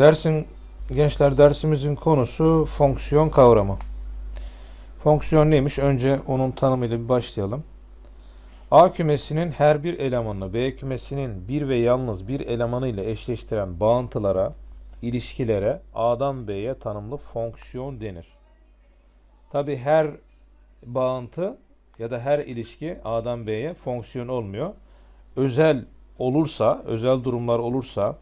Dersin gençler dersimizin konusu fonksiyon kavramı. Fonksiyon neymiş? Önce onun tanımıyla bir başlayalım. A kümesinin her bir elemanını B kümesinin bir ve yalnız bir elemanı ile eşleştiren bağıntılara, ilişkilere A'dan B'ye tanımlı fonksiyon denir. Tabi her bağıntı ya da her ilişki A'dan B'ye fonksiyon olmuyor. Özel olursa, özel durumlar olursa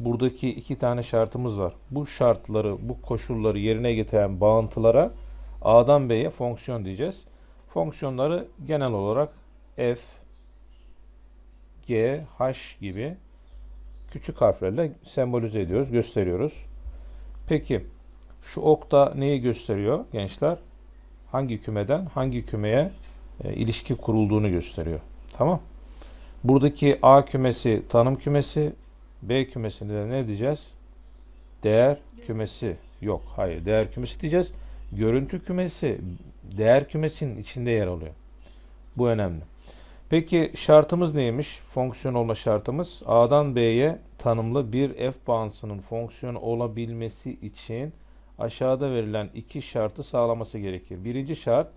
buradaki iki tane şartımız var. Bu şartları, bu koşulları yerine getiren bağıntılara A'dan B'ye fonksiyon diyeceğiz. Fonksiyonları genel olarak f, g, h gibi küçük harflerle sembolize ediyoruz, gösteriyoruz. Peki şu okta neyi gösteriyor gençler? Hangi kümeden hangi kümeye e, ilişki kurulduğunu gösteriyor. Tamam. Buradaki A kümesi tanım kümesi, B kümesini de ne diyeceğiz? Değer kümesi. Yok, hayır. Değer kümesi diyeceğiz. Görüntü kümesi değer kümesinin içinde yer alıyor. Bu önemli. Peki şartımız neymiş? Fonksiyon olma şartımız A'dan B'ye tanımlı bir f bağıntısının fonksiyon olabilmesi için aşağıda verilen iki şartı sağlaması gerekir. Birinci şart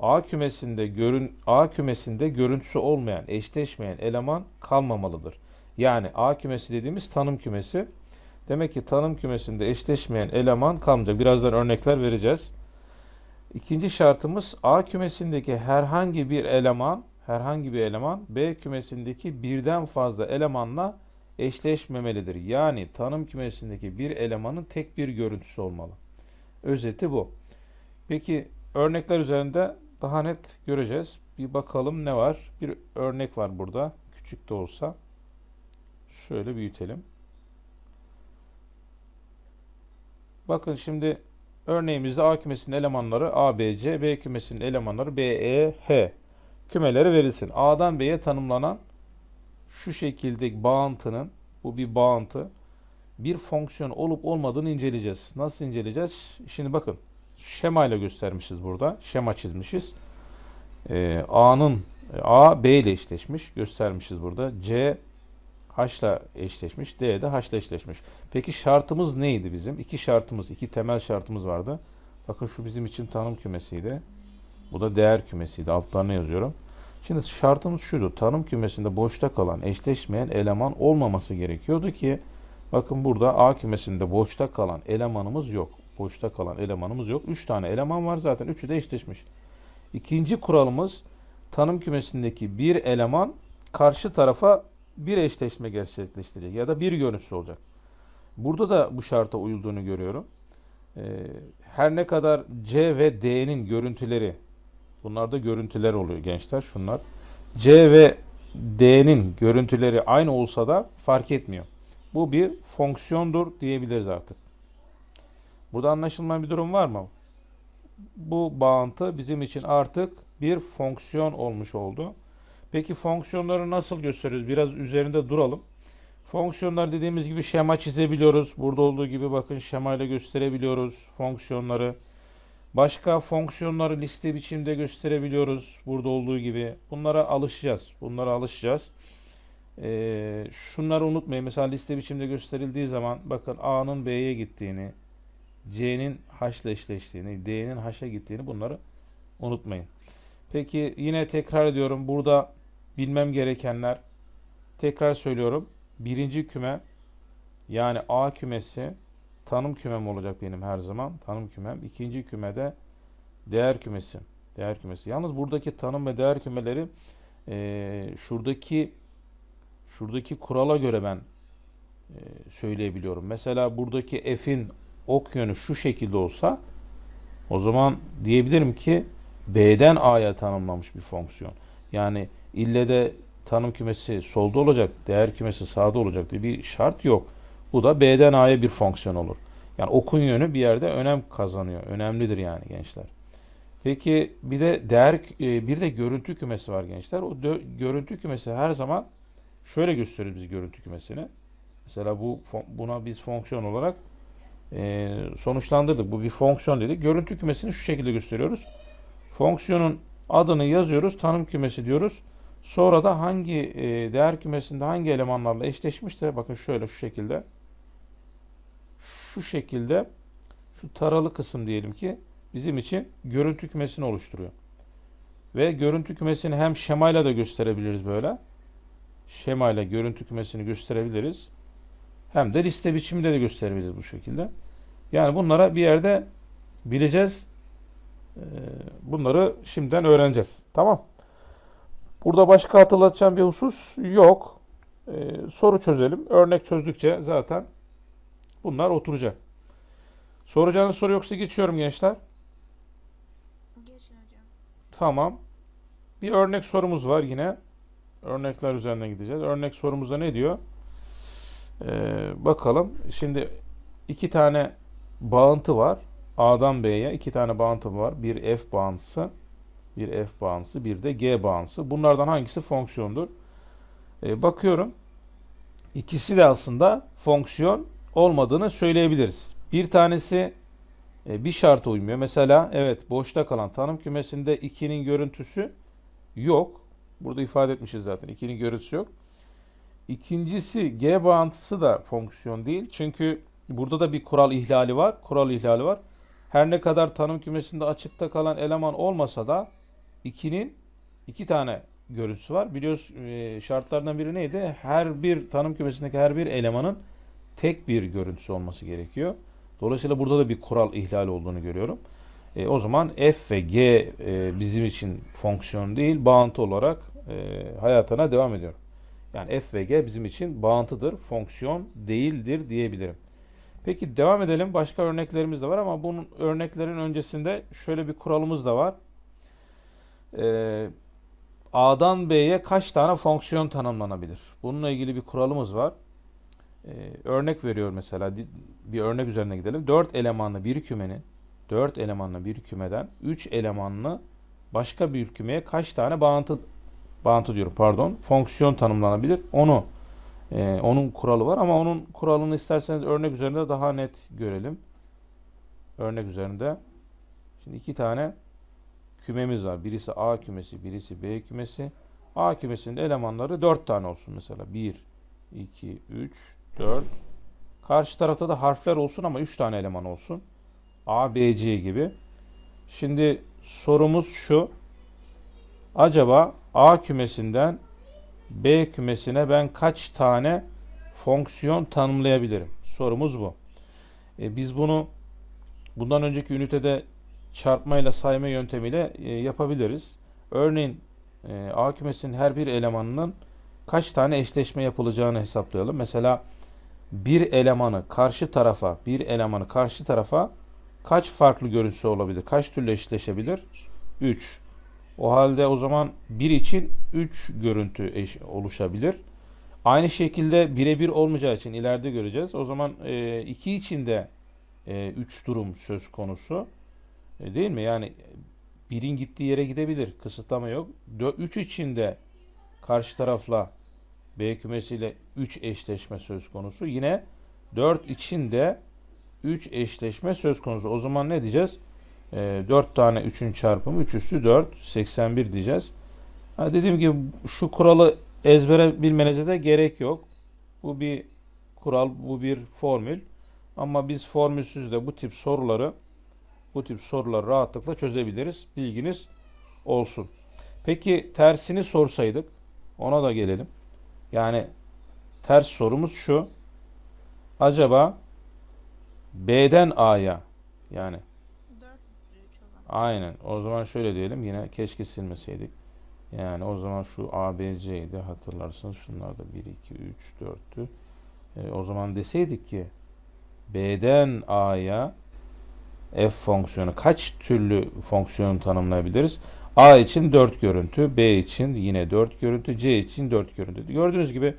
A kümesinde görün A kümesinde görüntüsü olmayan, eşleşmeyen eleman kalmamalıdır. Yani A kümesi dediğimiz tanım kümesi. Demek ki tanım kümesinde eşleşmeyen eleman kalmayacak. Birazdan örnekler vereceğiz. İkinci şartımız A kümesindeki herhangi bir eleman, herhangi bir eleman B kümesindeki birden fazla elemanla eşleşmemelidir. Yani tanım kümesindeki bir elemanın tek bir görüntüsü olmalı. Özeti bu. Peki örnekler üzerinde daha net göreceğiz. Bir bakalım ne var? Bir örnek var burada. Küçük de olsa. Şöyle büyütelim. Bakın şimdi örneğimizde A kümesinin elemanları A, B, C, B kümesinin elemanları B, E, H kümeleri verilsin. A'dan B'ye tanımlanan şu şekilde bağıntının, bu bir bağıntı, bir fonksiyon olup olmadığını inceleyeceğiz. Nasıl inceleyeceğiz? Şimdi bakın şemayla göstermişiz burada. Şema çizmişiz. Ee, A'nın A B ile eşleşmiş. Göstermişiz burada. C H ile eşleşmiş. D de H ile eşleşmiş. Peki şartımız neydi bizim? İki şartımız, iki temel şartımız vardı. Bakın şu bizim için tanım kümesiydi. Bu da değer kümesiydi. Altlarına yazıyorum. Şimdi şartımız şuydu. Tanım kümesinde boşta kalan, eşleşmeyen eleman olmaması gerekiyordu ki bakın burada A kümesinde boşta kalan elemanımız yok. Boşta kalan elemanımız yok. 3 tane eleman var zaten. Üçü de eşleşmiş. İkinci kuralımız tanım kümesindeki bir eleman karşı tarafa bir eşleşme gerçekleştirecek ya da bir görüntüsü olacak. Burada da bu şarta uyulduğunu görüyorum. Ee, her ne kadar C ve D'nin görüntüleri bunlar da görüntüler oluyor gençler şunlar. C ve D'nin görüntüleri aynı olsa da fark etmiyor. Bu bir fonksiyondur diyebiliriz artık. Burada anlaşılmayan bir durum var mı? Bu bağıntı bizim için artık bir fonksiyon olmuş oldu. Peki fonksiyonları nasıl gösteriyoruz? Biraz üzerinde duralım. Fonksiyonlar dediğimiz gibi şema çizebiliyoruz. Burada olduğu gibi bakın şemayla gösterebiliyoruz fonksiyonları. Başka fonksiyonları liste biçimde gösterebiliyoruz. Burada olduğu gibi. Bunlara alışacağız. Bunlara alışacağız. Ee, şunları unutmayın. Mesela liste biçimde gösterildiği zaman bakın A'nın B'ye gittiğini, C'nin H eşleştiğini, D'nin H'a gittiğini bunları unutmayın. Peki yine tekrar ediyorum. Burada bilmem gerekenler tekrar söylüyorum. Birinci küme yani A kümesi tanım kümem olacak benim her zaman. Tanım kümem. İkinci kümede değer kümesi. Değer kümesi. Yalnız buradaki tanım ve değer kümeleri e, şuradaki şuradaki kurala göre ben e, söyleyebiliyorum. Mesela buradaki f'in ok yönü şu şekilde olsa o zaman diyebilirim ki B'den A'ya tanımlamış bir fonksiyon. Yani ille de tanım kümesi solda olacak, değer kümesi sağda olacak diye bir şart yok. Bu da B'den A'ya bir fonksiyon olur. Yani okun yönü bir yerde önem kazanıyor. Önemlidir yani gençler. Peki bir de değer e, bir de görüntü kümesi var gençler. O dö- görüntü kümesi her zaman şöyle gösteriyoruz biz görüntü kümesini. Mesela bu buna biz fonksiyon olarak e, sonuçlandırdık. Bu bir fonksiyon dedik. Görüntü kümesini şu şekilde gösteriyoruz. Fonksiyonun adını yazıyoruz. Tanım kümesi diyoruz. Sonra da hangi e, değer kümesinde hangi elemanlarla eşleşmişse bakın şöyle şu şekilde şu şekilde şu taralı kısım diyelim ki bizim için görüntü kümesini oluşturuyor. Ve görüntü kümesini hem şemayla da gösterebiliriz böyle. Şemayla görüntü kümesini gösterebiliriz. Hem de liste biçiminde de gösterebiliriz bu şekilde. Yani bunlara bir yerde bileceğiz. Ee, Bunları şimdiden öğreneceğiz. Tamam. Burada başka hatırlatacağım bir husus yok. Ee, soru çözelim. Örnek çözdükçe zaten bunlar oturacak. Soracağınız soru yoksa geçiyorum gençler. Geçin hocam. Tamam. Bir örnek sorumuz var yine. Örnekler üzerinden gideceğiz. Örnek sorumuzda ne diyor? Ee, bakalım. Şimdi iki tane bağıntı var. A'dan B'ye iki tane bağıntı var. Bir F bağıntısı, bir F bağıntısı, bir de G bağıntısı. Bunlardan hangisi fonksiyondur? Ee, bakıyorum. İkisi de aslında fonksiyon olmadığını söyleyebiliriz. Bir tanesi e, bir şarta uymuyor. Mesela evet boşta kalan tanım kümesinde 2'nin görüntüsü yok. Burada ifade etmişiz zaten. 2'nin görüntüsü yok. İkincisi G bağıntısı da fonksiyon değil. Çünkü burada da bir kural ihlali var. Kural ihlali var. Her ne kadar tanım kümesinde açıkta kalan eleman olmasa da 2'nin iki tane görüntüsü var. Biliyoruz e, şartlardan biri neydi? Her bir tanım kümesindeki her bir elemanın tek bir görüntüsü olması gerekiyor. Dolayısıyla burada da bir kural ihlali olduğunu görüyorum. E, o zaman f ve g e, bizim için fonksiyon değil, bağıntı olarak e, hayatına devam ediyor. Yani f ve g bizim için bağıntıdır, fonksiyon değildir diyebilirim. Peki devam edelim. Başka örneklerimiz de var ama bunun örneklerin öncesinde şöyle bir kuralımız da var. E, A'dan B'ye kaç tane fonksiyon tanımlanabilir? Bununla ilgili bir kuralımız var. Ee, örnek veriyor mesela bir örnek üzerine gidelim. 4 elemanlı bir kümenin 4 elemanlı bir kümeden 3 elemanlı başka bir kümeye kaç tane bağıntı bağıntı diyorum pardon fonksiyon tanımlanabilir? Onu e, onun kuralı var ama onun kuralını isterseniz örnek üzerinde daha net görelim. Örnek üzerinde şimdi iki tane kümemiz var. Birisi A kümesi, birisi B kümesi. A kümesinin elemanları 4 tane olsun mesela. 1 2 3 4 Karşı tarafta da harfler olsun ama 3 tane eleman olsun. A, B, C gibi. Şimdi sorumuz şu. Acaba A kümesinden B kümesine ben kaç tane fonksiyon tanımlayabilirim? Sorumuz bu. E, biz bunu bundan önceki ünitede çarpmayla sayma yöntemiyle e, yapabiliriz. Örneğin e, A kümesinin her bir elemanının kaç tane eşleşme yapılacağını hesaplayalım. Mesela bir elemanı karşı tarafa, bir elemanı karşı tarafa kaç farklı görüntüsü olabilir? Kaç türlü eşleşebilir? 3. O halde o zaman 1 için 3 görüntü eş- oluşabilir. Aynı şekilde birebir olmayacağı için ileride göreceğiz. O zaman 2 için de 3 durum söz konusu. E, Değil mi? Yani birin gittiği yere gidebilir. Kısıtlama yok. 3 için de karşı tarafla B kümesiyle 3 eşleşme söz konusu. Yine 4 için de 3 eşleşme söz konusu. O zaman ne diyeceğiz? E, 4 tane 3'ün çarpımı 3 üssü 4 81 diyeceğiz. Ha, dediğim gibi şu kuralı ezbere bilmenize de gerek yok. Bu bir kural, bu bir formül. Ama biz formülsüz de bu tip soruları bu tip soruları rahatlıkla çözebiliriz. Bilginiz olsun. Peki tersini sorsaydık ona da gelelim. Yani ters sorumuz şu. Acaba B'den A'ya yani 4 üstü 3 olan. aynen o zaman şöyle diyelim yine keşke silmeseydik. Yani o zaman şu ABC'ydi hatırlarsınız. Şunlar da 1, 2, 3, 4'tü. E, o zaman deseydik ki B'den A'ya f fonksiyonu kaç türlü fonksiyon tanımlayabiliriz? A için 4 görüntü, B için yine 4 görüntü, C için 4 görüntü. Gördüğünüz gibi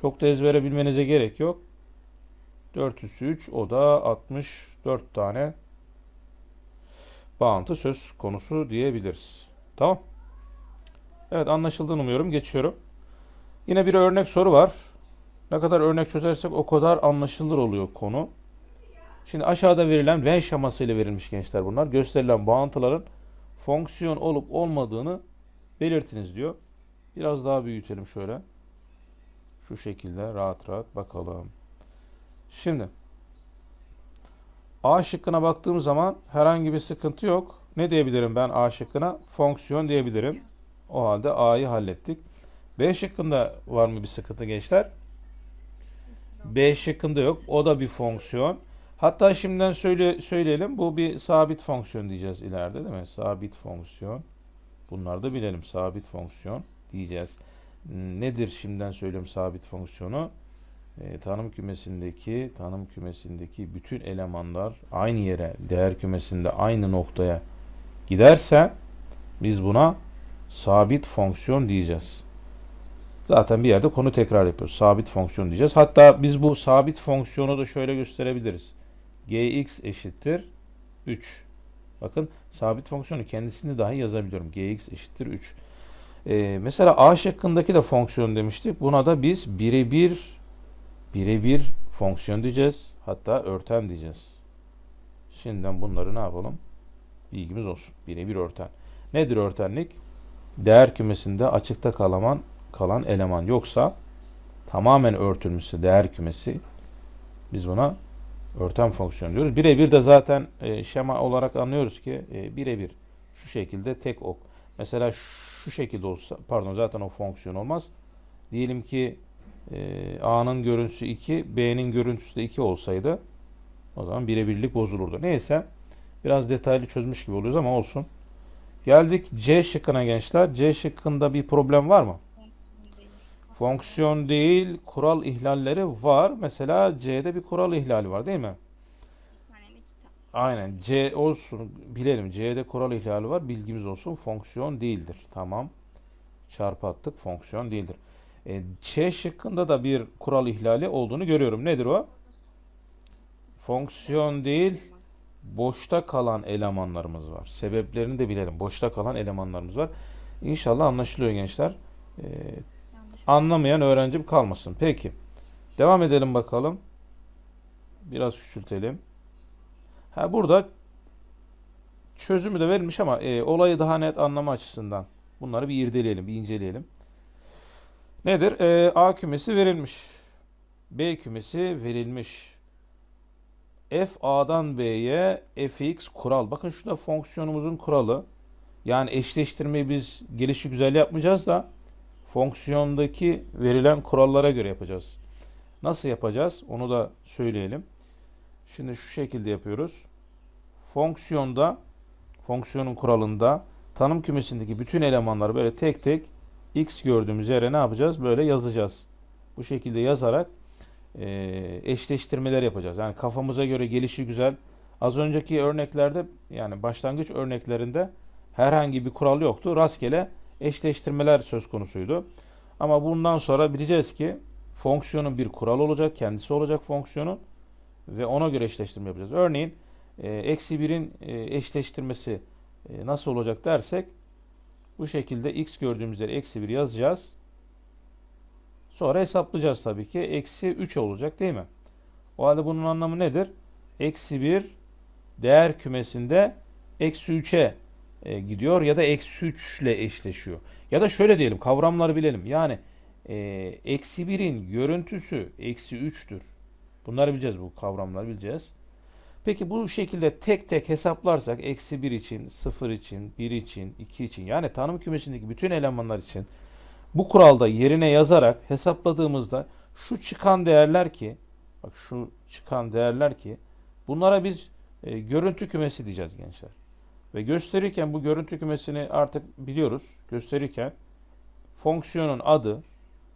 çok da ezbere bilmenize gerek yok. 4 üssü 3 o da 64 tane bağıntı söz konusu diyebiliriz. Tamam. Evet anlaşıldığını umuyorum. Geçiyorum. Yine bir örnek soru var. Ne kadar örnek çözersek o kadar anlaşılır oluyor konu. Şimdi aşağıda verilen Venn şeması ile verilmiş gençler bunlar. Gösterilen bağıntıların fonksiyon olup olmadığını belirtiniz diyor. Biraz daha büyütelim şöyle. Şu şekilde rahat rahat bakalım. Şimdi A şıkkına baktığım zaman herhangi bir sıkıntı yok. Ne diyebilirim ben A şıkkına? Fonksiyon diyebilirim. O halde A'yı hallettik. B şıkkında var mı bir sıkıntı gençler? B şıkkında yok. O da bir fonksiyon. Hatta şimdiden söyle, söyleyelim. Bu bir sabit fonksiyon diyeceğiz ileride değil mi? Sabit fonksiyon. Bunları da bilelim. Sabit fonksiyon diyeceğiz. Nedir şimdiden söyleyeyim sabit fonksiyonu? E, tanım kümesindeki tanım kümesindeki bütün elemanlar aynı yere, değer kümesinde aynı noktaya giderse biz buna sabit fonksiyon diyeceğiz. Zaten bir yerde konu tekrar yapıyoruz. Sabit fonksiyon diyeceğiz. Hatta biz bu sabit fonksiyonu da şöyle gösterebiliriz. Gx eşittir 3. Bakın sabit fonksiyonu kendisini dahi yazabiliyorum. gx eşittir 3. Ee, mesela a şıkkındaki de fonksiyon demiştik. Buna da biz birebir birebir fonksiyon diyeceğiz. Hatta örten diyeceğiz. Şimdiden bunları ne yapalım? Bilgimiz olsun. Birebir örten. Nedir örtenlik? Değer kümesinde açıkta kalan kalan eleman yoksa tamamen örtülmüşse değer kümesi biz buna örten fonksiyon diyoruz. Birebir de zaten e, şema olarak anlıyoruz ki e, birebir şu şekilde tek ok. Mesela şu şekilde olsa pardon zaten o fonksiyon olmaz. Diyelim ki e, A'nın görüntüsü 2, B'nin görüntüsü de 2 olsaydı o zaman birebirlik bozulurdu. Neyse biraz detaylı çözmüş gibi oluyoruz ama olsun. Geldik C şıkkına gençler. C şıkkında bir problem var mı? Fonksiyon değil. Kural ihlalleri var. Mesela C'de bir kural ihlali var değil mi? Aynen. C olsun. Bilelim. C'de kural ihlali var. Bilgimiz olsun. Fonksiyon değildir. Tamam. Çarpı attık. Fonksiyon değildir. E, C şıkkında da bir kural ihlali olduğunu görüyorum. Nedir o? Fonksiyon değil, boşta kalan elemanlarımız var. Sebeplerini de bilelim. Boşta kalan elemanlarımız var. İnşallah anlaşılıyor gençler. E. Anlamayan öğrencim kalmasın. Peki. Devam edelim bakalım. Biraz küçültelim. Ha burada çözümü de verilmiş ama e, olayı daha net anlama açısından bunları bir irdeleyelim, bir inceleyelim. Nedir? E, A kümesi verilmiş. B kümesi verilmiş. F A'dan B'ye fx kural. Bakın şurada fonksiyonumuzun kuralı. Yani eşleştirmeyi biz gelişi güzel yapmayacağız da fonksiyondaki verilen kurallara göre yapacağız. Nasıl yapacağız? Onu da söyleyelim. Şimdi şu şekilde yapıyoruz. Fonksiyonda, fonksiyonun kuralında tanım kümesindeki bütün elemanları böyle tek tek x gördüğümüz yere ne yapacağız? Böyle yazacağız. Bu şekilde yazarak e, eşleştirmeler yapacağız. Yani kafamıza göre gelişi güzel. Az önceki örneklerde yani başlangıç örneklerinde herhangi bir kural yoktu. Rastgele eşleştirmeler söz konusuydu. Ama bundan sonra bileceğiz ki fonksiyonun bir kural olacak, kendisi olacak fonksiyonun ve ona göre eşleştirme yapacağız. Örneğin e, eksi 1'in e, eşleştirmesi e, nasıl olacak dersek bu şekilde x gördüğümüz yere eksi 1 yazacağız. Sonra hesaplayacağız tabii ki. Eksi 3 olacak değil mi? O halde bunun anlamı nedir? Eksi 1 değer kümesinde eksi 3'e e, gidiyor ya da eksi 3 ile eşleşiyor. Ya da şöyle diyelim kavramları bilelim. Yani e, eksi 1'in görüntüsü eksi 3'tür. Bunları bileceğiz bu kavramları bileceğiz. Peki bu şekilde tek tek hesaplarsak eksi 1 için, 0 için, 1 için, 2 için yani tanım kümesindeki bütün elemanlar için bu kuralda yerine yazarak hesapladığımızda şu çıkan değerler ki bak şu çıkan değerler ki bunlara biz e, görüntü kümesi diyeceğiz gençler. Ve gösterirken bu görüntü kümesini artık biliyoruz. Gösterirken fonksiyonun adı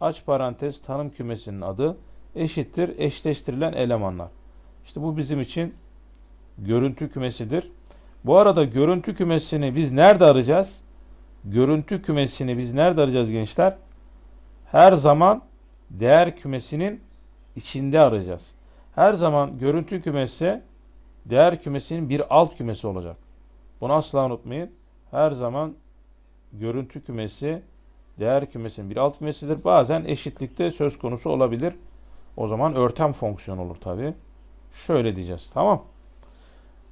aç parantez tanım kümesinin adı eşittir eşleştirilen elemanlar. İşte bu bizim için görüntü kümesidir. Bu arada görüntü kümesini biz nerede arayacağız? Görüntü kümesini biz nerede arayacağız gençler? Her zaman değer kümesinin içinde arayacağız. Her zaman görüntü kümesi değer kümesinin bir alt kümesi olacak. Bunu asla unutmayın. Her zaman görüntü kümesi değer kümesinin bir alt kümesidir. Bazen eşitlikte söz konusu olabilir. O zaman örtem fonksiyon olur tabi. Şöyle diyeceğiz. Tamam.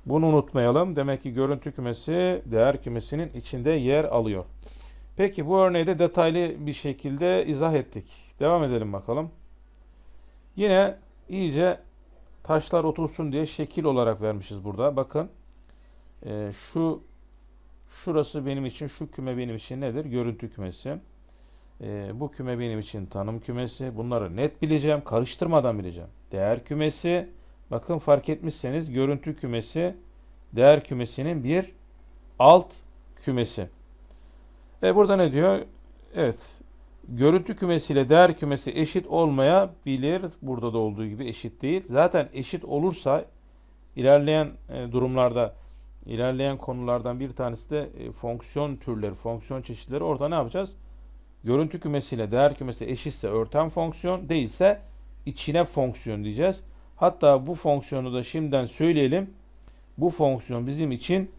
Bunu unutmayalım. Demek ki görüntü kümesi değer kümesinin içinde yer alıyor. Peki bu örneği de detaylı bir şekilde izah ettik. Devam edelim bakalım. Yine iyice taşlar otursun diye şekil olarak vermişiz burada. Bakın e, şu şurası benim için şu küme benim için nedir? Görüntü kümesi. E, bu küme benim için tanım kümesi. Bunları net bileceğim. Karıştırmadan bileceğim. Değer kümesi. Bakın fark etmişseniz görüntü kümesi değer kümesinin bir alt kümesi. Ve burada ne diyor? Evet. Görüntü kümesiyle değer kümesi eşit olmayabilir. Burada da olduğu gibi eşit değil. Zaten eşit olursa ilerleyen e, durumlarda ilerleyen konulardan bir tanesi de e, fonksiyon türleri, fonksiyon çeşitleri. Orada ne yapacağız? Görüntü kümesiyle değer kümesi eşitse örten fonksiyon, değilse içine fonksiyon diyeceğiz. Hatta bu fonksiyonu da şimdiden söyleyelim. Bu fonksiyon bizim için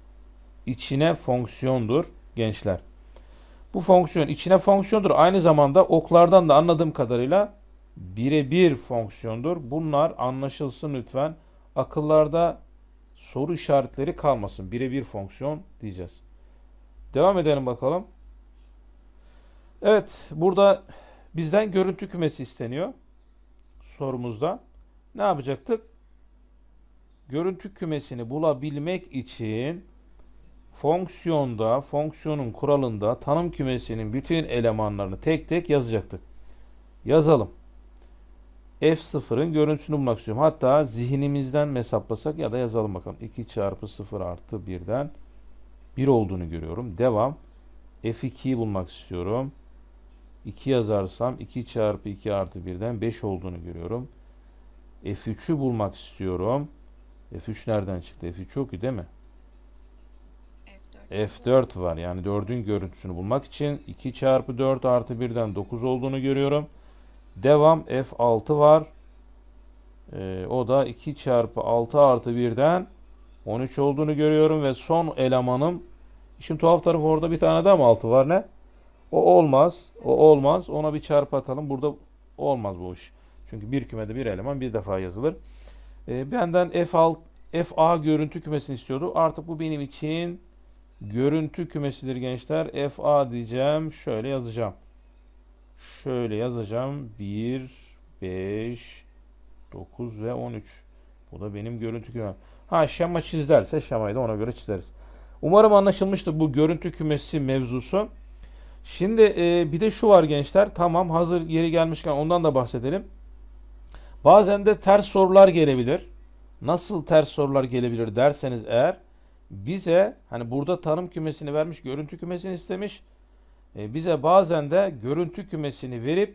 içine fonksiyondur gençler. Bu fonksiyon içine fonksiyondur. Aynı zamanda oklardan da anladığım kadarıyla birebir fonksiyondur. Bunlar anlaşılsın lütfen. Akıllarda soru işaretleri kalmasın. Birebir fonksiyon diyeceğiz. Devam edelim bakalım. Evet, burada bizden görüntü kümesi isteniyor. Sorumuzda. Ne yapacaktık? Görüntü kümesini bulabilmek için fonksiyonda, fonksiyonun kuralında tanım kümesinin bütün elemanlarını tek tek yazacaktık. Yazalım. F0'ın görüntüsünü bulmak istiyorum. Hatta zihnimizden mi hesaplasak ya da yazalım bakalım. 2 çarpı 0 artı 1'den 1 olduğunu görüyorum. Devam. F2'yi bulmak istiyorum. 2 yazarsam 2 çarpı 2 artı 1'den 5 olduğunu görüyorum. F3'ü bulmak istiyorum. F3 nereden çıktı? F3 çok iyi değil mi? F4. F4 var. Yani 4'ün görüntüsünü bulmak için 2 çarpı 4 artı 1'den 9 olduğunu görüyorum. Devam F6 var. Ee, o da 2 çarpı 6 artı 1'den 13 olduğunu görüyorum ve son elemanım işin tuhaf tarafı orada bir tane daha mı 6 var ne? O olmaz. O olmaz. Ona bir çarpı atalım. Burada olmaz bu iş. Çünkü bir kümede bir eleman bir defa yazılır. Ee, benden F6 FA görüntü kümesini istiyordu. Artık bu benim için görüntü kümesidir gençler. FA diyeceğim. Şöyle yazacağım. Şöyle yazacağım. 1, 5, 9 ve 13. Bu da benim görüntü kümem. Ha şema çiz şemayı da ona göre çizeriz. Umarım anlaşılmıştır bu görüntü kümesi mevzusu. Şimdi e, bir de şu var gençler. Tamam hazır yeri gelmişken ondan da bahsedelim. Bazen de ters sorular gelebilir. Nasıl ters sorular gelebilir derseniz eğer bize hani burada tanım kümesini vermiş, görüntü kümesini istemiş. E, bize bazen de görüntü kümesini verip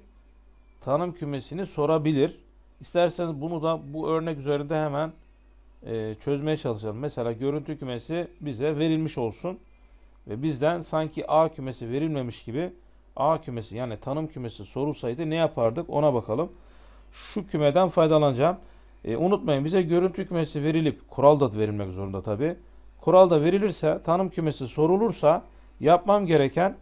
tanım kümesini sorabilir. İsterseniz bunu da bu örnek üzerinde hemen e, çözmeye çalışalım. Mesela görüntü kümesi bize verilmiş olsun ve bizden sanki A kümesi verilmemiş gibi A kümesi yani tanım kümesi sorulsaydı ne yapardık ona bakalım. Şu kümeden faydalanacağım. E, unutmayın bize görüntü kümesi verilip kural da verilmek zorunda tabi. Kural da verilirse tanım kümesi sorulursa yapmam gereken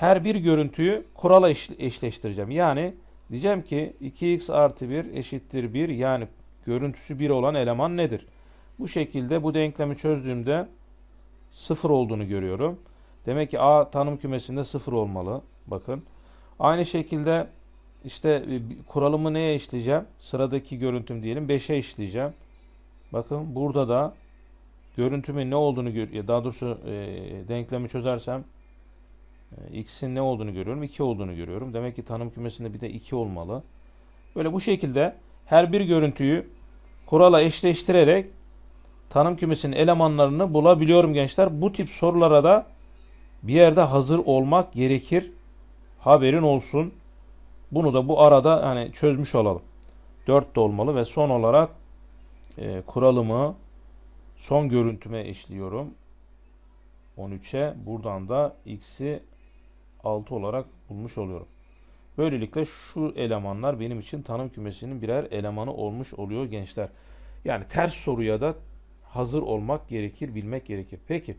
her bir görüntüyü kurala eş- eşleştireceğim. Yani diyeceğim ki 2x artı 1 eşittir 1 yani görüntüsü 1 olan eleman nedir? Bu şekilde bu denklemi çözdüğümde 0 olduğunu görüyorum. Demek ki A tanım kümesinde 0 olmalı. Bakın. Aynı şekilde işte e, kuralımı neye eşleyeceğim? Sıradaki görüntüm diyelim 5'e eşleyeceğim. Bakın burada da görüntümün ne olduğunu daha doğrusu e, denklemi çözersem x'in ne olduğunu görüyorum. 2 olduğunu görüyorum. Demek ki tanım kümesinde bir de 2 olmalı. Böyle bu şekilde her bir görüntüyü kurala eşleştirerek tanım kümesinin elemanlarını bulabiliyorum gençler. Bu tip sorulara da bir yerde hazır olmak gerekir. Haberin olsun. Bunu da bu arada hani çözmüş olalım. 4 de olmalı ve son olarak e, kuralımı son görüntüme eşliyorum. 13'e buradan da x'i 6 olarak bulmuş oluyorum. Böylelikle şu elemanlar benim için tanım kümesinin birer elemanı olmuş oluyor gençler. Yani ters soruya da hazır olmak gerekir, bilmek gerekir. Peki.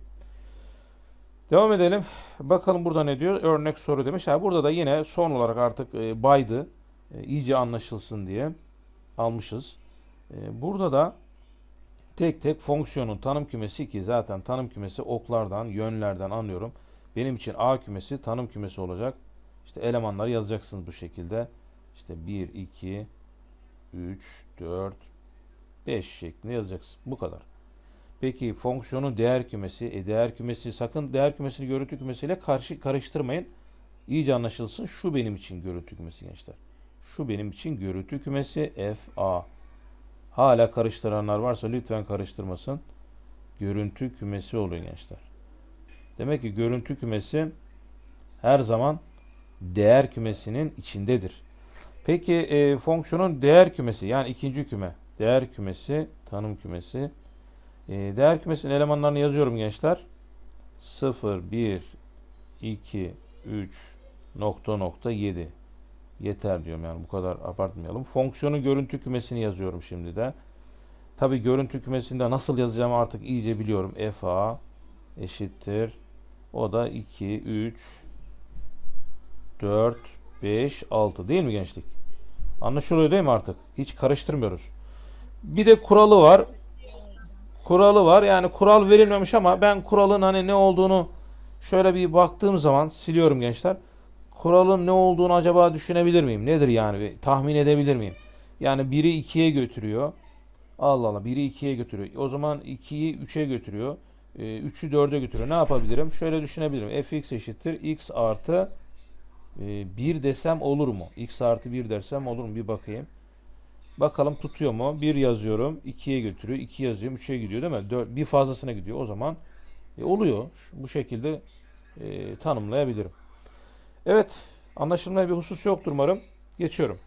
Devam edelim. Bakalım burada ne diyor? Örnek soru demiş. Ha, burada da yine son olarak artık e, baydı. E, iyice anlaşılsın diye almışız. E, burada da tek tek fonksiyonun tanım kümesi ki zaten tanım kümesi oklardan, yönlerden anlıyorum. Benim için A kümesi tanım kümesi olacak. İşte elemanları yazacaksınız bu şekilde. İşte 1, 2, 3, 4, 5 şeklinde yazacaksın. Bu kadar. Peki fonksiyonun değer kümesi, e değer kümesi sakın değer kümesini görüntü kümesiyle karşı karıştırmayın. İyice anlaşılsın. Şu benim için görüntü kümesi gençler. Şu benim için görüntü kümesi f a. Hala karıştıranlar varsa lütfen karıştırmasın. Görüntü kümesi oluyor gençler. Demek ki görüntü kümesi her zaman değer kümesinin içindedir. Peki e, fonksiyonun değer kümesi yani ikinci küme. Değer kümesi, tanım kümesi. E, değer kümesinin elemanlarını yazıyorum gençler. 0, 1, 2, 3, nokta nokta 7. Yeter diyorum yani bu kadar abartmayalım. Fonksiyonun görüntü kümesini yazıyorum şimdi de. Tabi görüntü kümesinde nasıl yazacağımı artık iyice biliyorum. fa eşittir. O da 2, 3, 4, 5, 6 değil mi gençlik? Anlaşılıyor değil mi artık? Hiç karıştırmıyoruz. Bir de kuralı var. Kuralı var. Yani kural verilmemiş ama ben kuralın hani ne olduğunu şöyle bir baktığım zaman siliyorum gençler. Kuralın ne olduğunu acaba düşünebilir miyim? Nedir yani? Bir tahmin edebilir miyim? Yani 1'i 2'ye götürüyor. Allah Allah 1'i 2'ye götürüyor. O zaman 2'yi 3'e götürüyor. 3'ü 4'e götürüyor. Ne yapabilirim? Şöyle düşünebilirim. fx eşittir x artı 1 desem olur mu? x artı 1 dersem olur mu? Bir bakayım. Bakalım tutuyor mu? 1 yazıyorum. 2'ye götürüyor. 2 yazıyorum. 3'e gidiyor değil mi? 4, bir fazlasına gidiyor. O zaman e, oluyor. Bu şekilde e, tanımlayabilirim. Evet. Anlaşılmaya bir husus yoktur umarım. Geçiyorum.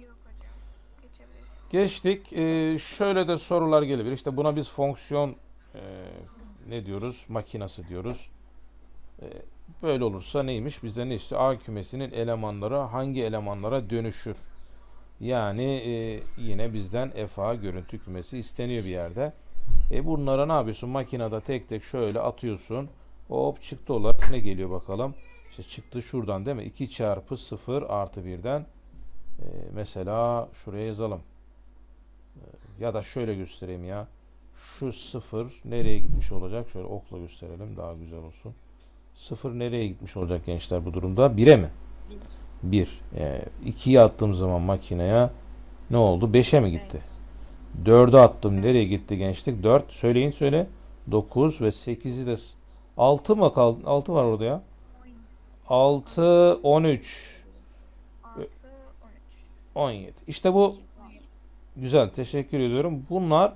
Yok hocam. Geçebiliriz. Geçtik. Ee, şöyle de sorular gelebilir. İşte buna biz fonksiyon e, ne diyoruz? Makinası diyoruz. E, böyle olursa neymiş? Bizde ne istiyor? A kümesinin elemanları hangi elemanlara dönüşür? Yani e, yine bizden FA görüntü kümesi isteniyor bir yerde. E bunlara ne yapıyorsun? Makinede tek tek şöyle atıyorsun. Hop çıktı olarak ne geliyor bakalım? İşte çıktı şuradan değil mi? 2 çarpı 0 artı 1'den e, mesela şuraya yazalım. Ya da şöyle göstereyim ya. Şu sıfır nereye gitmiş olacak? Şöyle okla gösterelim daha güzel olsun. Sıfır nereye gitmiş olacak gençler bu durumda? 1'e mi? 1. 2'yi attığım zaman makineye ne oldu? 5'e mi gitti? 4'e attım. Nereye gitti gençlik? 4. Söyleyin söyle. 9 ve 8'i de 6 mı kaldı? 6 var orada ya. 6 13 6, 13. 17. İşte bu Güzel, teşekkür ediyorum. Bunlar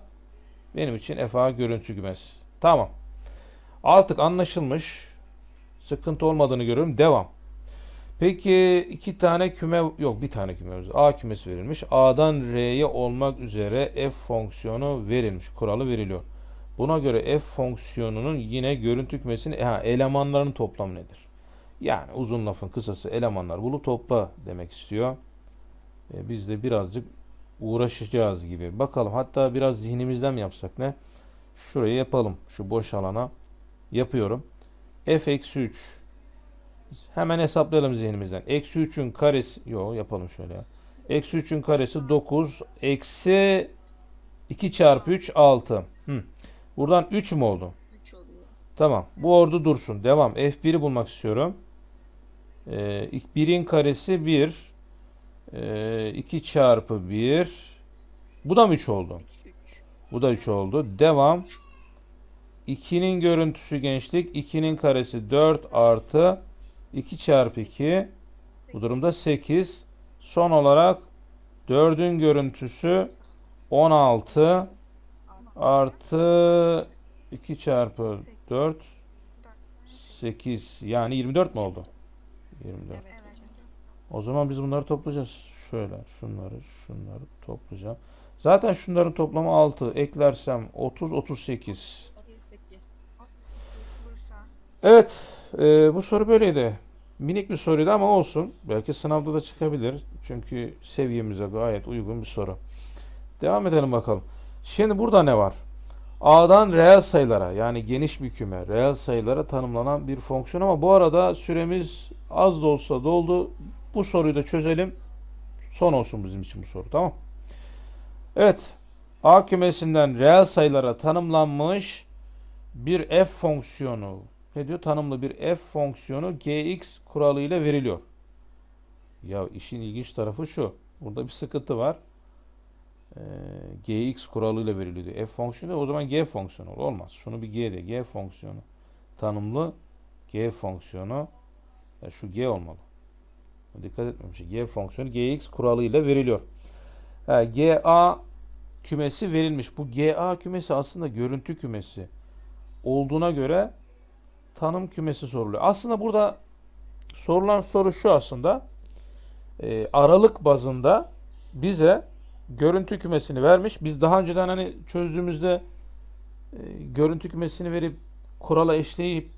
benim için FA görüntü kümesi. Tamam. Artık anlaşılmış. Sıkıntı olmadığını görüyorum. Devam. Peki iki tane küme yok bir tane küme var. A kümesi verilmiş. A'dan R'ye olmak üzere f fonksiyonu verilmiş. Kuralı veriliyor. Buna göre f fonksiyonunun yine görüntü kümesinin ha, elemanlarının toplamı nedir? Yani uzun lafın kısası elemanlar bulup topla demek istiyor. E, biz de birazcık uğraşacağız gibi. Bakalım hatta biraz zihnimizden mi yapsak ne? Şurayı yapalım. Şu boş alana yapıyorum. f eksi 3 hemen hesaplayalım zihnimizden. Eksi 3'ün karesi yok yapalım şöyle ya. Eksi 3'ün karesi 9 eksi 2 çarpı 3 6. Hı. Buradan 3 mü oldu? 3 oluyor. Tamam. Bu orada dursun. Devam. F1'i bulmak istiyorum. Ee, 1'in karesi 1. Ee, 2 çarpı 1. Bu da mı 3 oldu? 3 3. Bu da 3 oldu. Devam. 2'nin görüntüsü gençlik. 2'nin karesi 4 artı 2 çarpı 2. Bu durumda 8. Son olarak 4'ün görüntüsü 16 artı 2 çarpı 4 8 yani 24 mi oldu? 24. Evet. O zaman biz bunları toplayacağız. Şöyle şunları şunları toplayacağım. Zaten şunların toplamı 6. Eklersem 30 38. 38. 38 Bursa. Evet, e, bu soru böyleydi. Minik bir soruydu ama olsun. Belki sınavda da çıkabilir. Çünkü seviyemize gayet uygun bir soru. Devam edelim bakalım. Şimdi burada ne var? A'dan reel sayılara yani geniş bir küme reel sayılara tanımlanan bir fonksiyon ama bu arada süremiz az da olsa doldu. Bu soruyu da çözelim. Son olsun bizim için bu soru tamam. Evet. A kümesinden reel sayılara tanımlanmış bir f fonksiyonu ne diyor? Tanımlı bir f fonksiyonu gx kuralı ile veriliyor. Ya işin ilginç tarafı şu. Burada bir sıkıntı var. Ee, gx kuralıyla veriliyor diyor. F fonksiyonu o zaman g fonksiyonu olur. olmaz. Şunu bir g de g fonksiyonu tanımlı g fonksiyonu ya şu g olmalı. Dikkat etmemişim. G fonksiyonu gx kuralıyla veriliyor. Ha, GA kümesi verilmiş. Bu GA kümesi aslında görüntü kümesi olduğuna göre tanım kümesi soruluyor. Aslında burada sorulan soru şu aslında. Ee, aralık bazında bize görüntü kümesini vermiş. Biz daha önceden hani çözdüğümüzde e, görüntü kümesini verip kurala eşleyip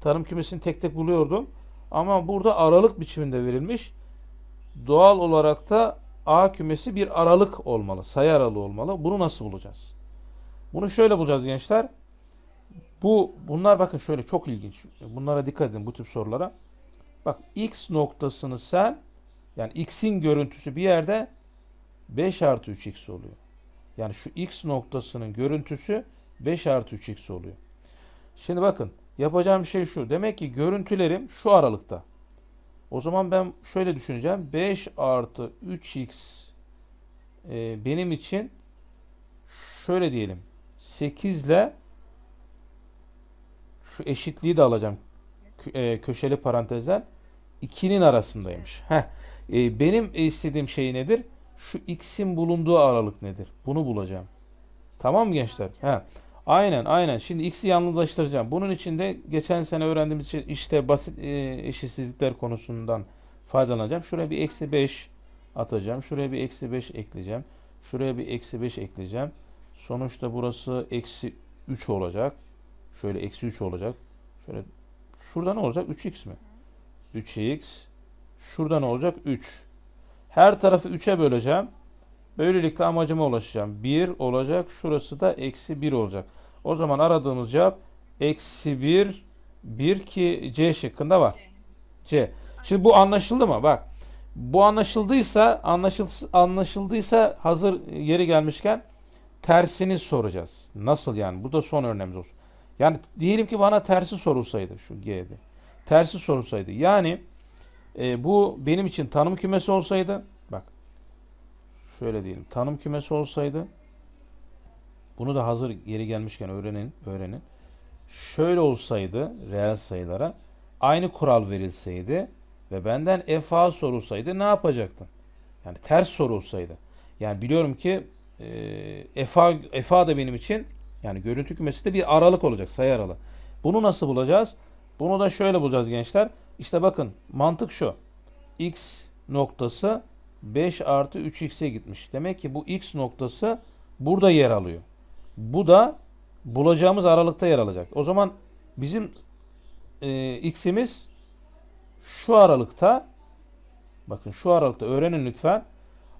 tanım kümesini tek tek buluyordum. Ama burada aralık biçiminde verilmiş. Doğal olarak da A kümesi bir aralık olmalı. Sayı aralığı olmalı. Bunu nasıl bulacağız? Bunu şöyle bulacağız gençler. Bu bunlar bakın şöyle çok ilginç. Bunlara dikkat edin bu tip sorulara. Bak x noktasını sen yani x'in görüntüsü bir yerde 5 artı 3x oluyor. Yani şu x noktasının görüntüsü 5 artı 3x oluyor. Şimdi bakın yapacağım şey şu. Demek ki görüntülerim şu aralıkta. O zaman ben şöyle düşüneceğim. 5 artı 3x e, benim için şöyle diyelim. 8 ile şu eşitliği de alacağım. E, köşeli parantezler 2'nin arasındaymış. Heh. E, benim istediğim şey nedir? Şu x'in bulunduğu aralık nedir? Bunu bulacağım. Tamam mı gençler? He. Aynen aynen. Şimdi x'i yalnızlaştıracağım. Bunun için de geçen sene öğrendiğimiz için işte basit e, eşitsizlikler konusundan faydalanacağım. Şuraya bir eksi 5 atacağım. Şuraya bir eksi 5 ekleyeceğim. Şuraya bir eksi 5 ekleyeceğim. Sonuçta burası eksi 3 olacak. Şöyle eksi 3 olacak. Şöyle şurada ne olacak? 3x mi? 3x. Şurada ne olacak? 3. Her tarafı 3'e böleceğim. Böylelikle amacıma ulaşacağım. 1 olacak. Şurası da eksi 1 olacak. O zaman aradığımız cevap eksi 1 1 ki C şıkkında var. C. Şimdi bu anlaşıldı mı? Bak. Bu anlaşıldıysa anlaşıl, anlaşıldıysa hazır yeri gelmişken tersini soracağız. Nasıl yani? Bu da son örneğimiz olsun. Yani diyelim ki bana tersi sorulsaydı şu G'de. Tersi sorulsaydı. Yani e, bu benim için tanım kümesi olsaydı şöyle diyelim tanım kümesi olsaydı bunu da hazır yeri gelmişken öğrenin öğrenin şöyle olsaydı reel sayılara aynı kural verilseydi ve benden FA sorulsaydı ne yapacaktım? Yani ters sorulsaydı. Yani biliyorum ki e, FA, FA da benim için yani görüntü kümesi de bir aralık olacak sayı aralığı. Bunu nasıl bulacağız? Bunu da şöyle bulacağız gençler. İşte bakın mantık şu. X noktası 5 artı 3x'e gitmiş. Demek ki bu x noktası burada yer alıyor. Bu da bulacağımız aralıkta yer alacak. O zaman bizim e, x'imiz şu aralıkta bakın şu aralıkta öğrenin lütfen.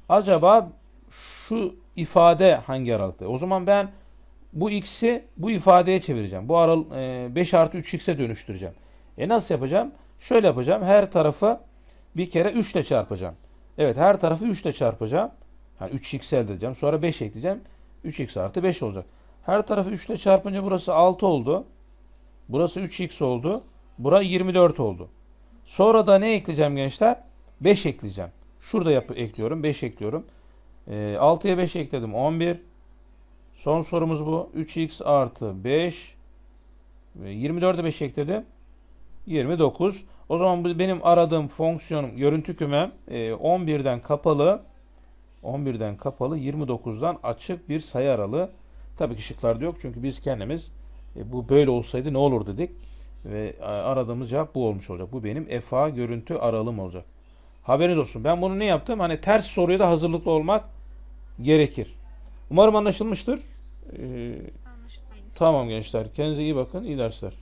Acaba şu ifade hangi aralıkta? O zaman ben bu x'i bu ifadeye çevireceğim. Bu aral e, 5 artı 3x'e dönüştüreceğim. E nasıl yapacağım? Şöyle yapacağım. Her tarafı bir kere 3 ile çarpacağım. Evet her tarafı 3 ile çarpacağım. Yani 3x elde edeceğim. Sonra 5 ekleyeceğim. 3x artı 5 olacak. Her tarafı 3 ile çarpınca burası 6 oldu. Burası 3x oldu. Bura 24 oldu. Sonra da ne ekleyeceğim gençler? 5 ekleyeceğim. Şurada yap ekliyorum. 5 ekliyorum. E, 6'ya 5 ekledim. 11. Son sorumuz bu. 3x artı 5. Ve 24'e 5 ekledim. 29. O zaman bu benim aradığım fonksiyonum, görüntü kümem e, 11'den kapalı 11'den kapalı 29'dan açık bir sayı aralığı. Tabii ki şıklarda yok çünkü biz kendimiz e, bu böyle olsaydı ne olur dedik. Ve e, aradığımız cevap bu olmuş olacak. Bu benim FA görüntü aralığım olacak. Haberiniz olsun. Ben bunu ne yaptım? Hani ters soruya da hazırlıklı olmak gerekir. Umarım anlaşılmıştır. Ee, tamam gençler. Kendinize iyi bakın. İyi dersler.